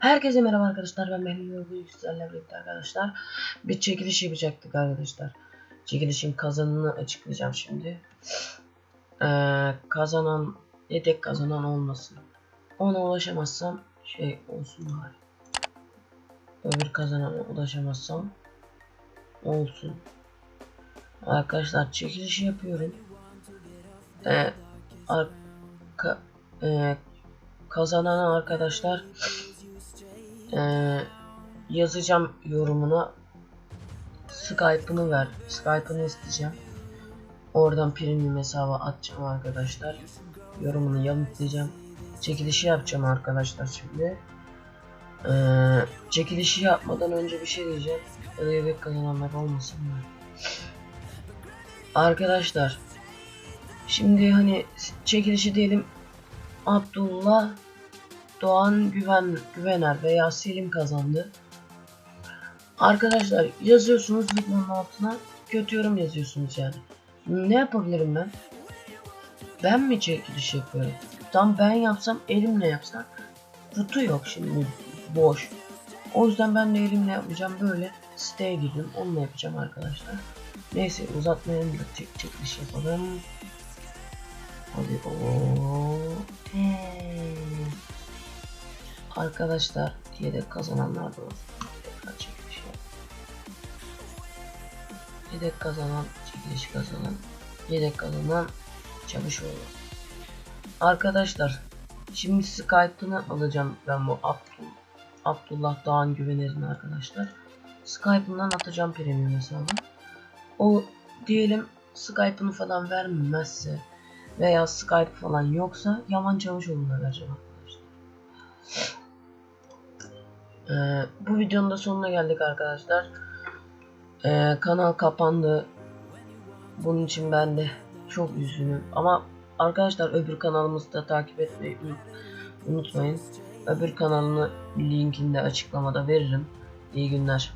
Herkese merhaba arkadaşlar ben Mehmet Yorgun Yüksel'le birlikte arkadaşlar bir çekiliş yapacaktık arkadaşlar. Çekilişin kazanını açıklayacağım şimdi. Ee, kazanan yedek kazanan olmasın. Ona ulaşamazsam şey olsun bari. Öbür kazanana ulaşamazsam olsun. Arkadaşlar çekilişi yapıyorum. Ee, arka, e, kazanan arkadaşlar ee, yazacağım yorumuna Skype'ını ver. Skype'ını isteyeceğim. Oradan premium hesaba atacağım arkadaşlar. Yorumunu yanıtlayacağım. Çekilişi yapacağım arkadaşlar şimdi. Ee, çekilişi yapmadan önce bir şey diyeceğim. Ödeyerek kazananlar olmasın mı? Arkadaşlar Şimdi hani çekilişi diyelim Abdullah Doğan Güven Güvener veya Selim kazandı. Arkadaşlar yazıyorsunuz videonun altına kötü yorum yazıyorsunuz yani. Ne yapabilirim ben? Ben mi çekiliş yapıyorum? Tam ben yapsam elimle yapsam kutu yok şimdi boş. O yüzden ben de elimle yapmayacağım böyle siteye girdim onunla yapacağım arkadaşlar. Neyse uzatmayalım da tek çekiliş yapalım. Hadi o. Arkadaşlar yedek kazananlar da olsun. Yedek kazanan, çekiliş kazanan, yedek kazanan Çavuşoğlu. Arkadaşlar şimdi Skype'ını alacağım ben bu Abdul, Abdullah Doğan Güvener'in arkadaşlar. Skype'ından atacağım premium hesabı. O diyelim Skype'ını falan vermezse veya Skype falan yoksa Yaman Çavuşoğlu'na vereceğim Ee, bu videonun da sonuna geldik arkadaşlar. Ee, kanal kapandı. Bunun için ben de çok üzgünüm. Ama arkadaşlar öbür kanalımızı da takip etmeyi unutmayın. Öbür kanalını linkini de açıklamada veririm. İyi günler.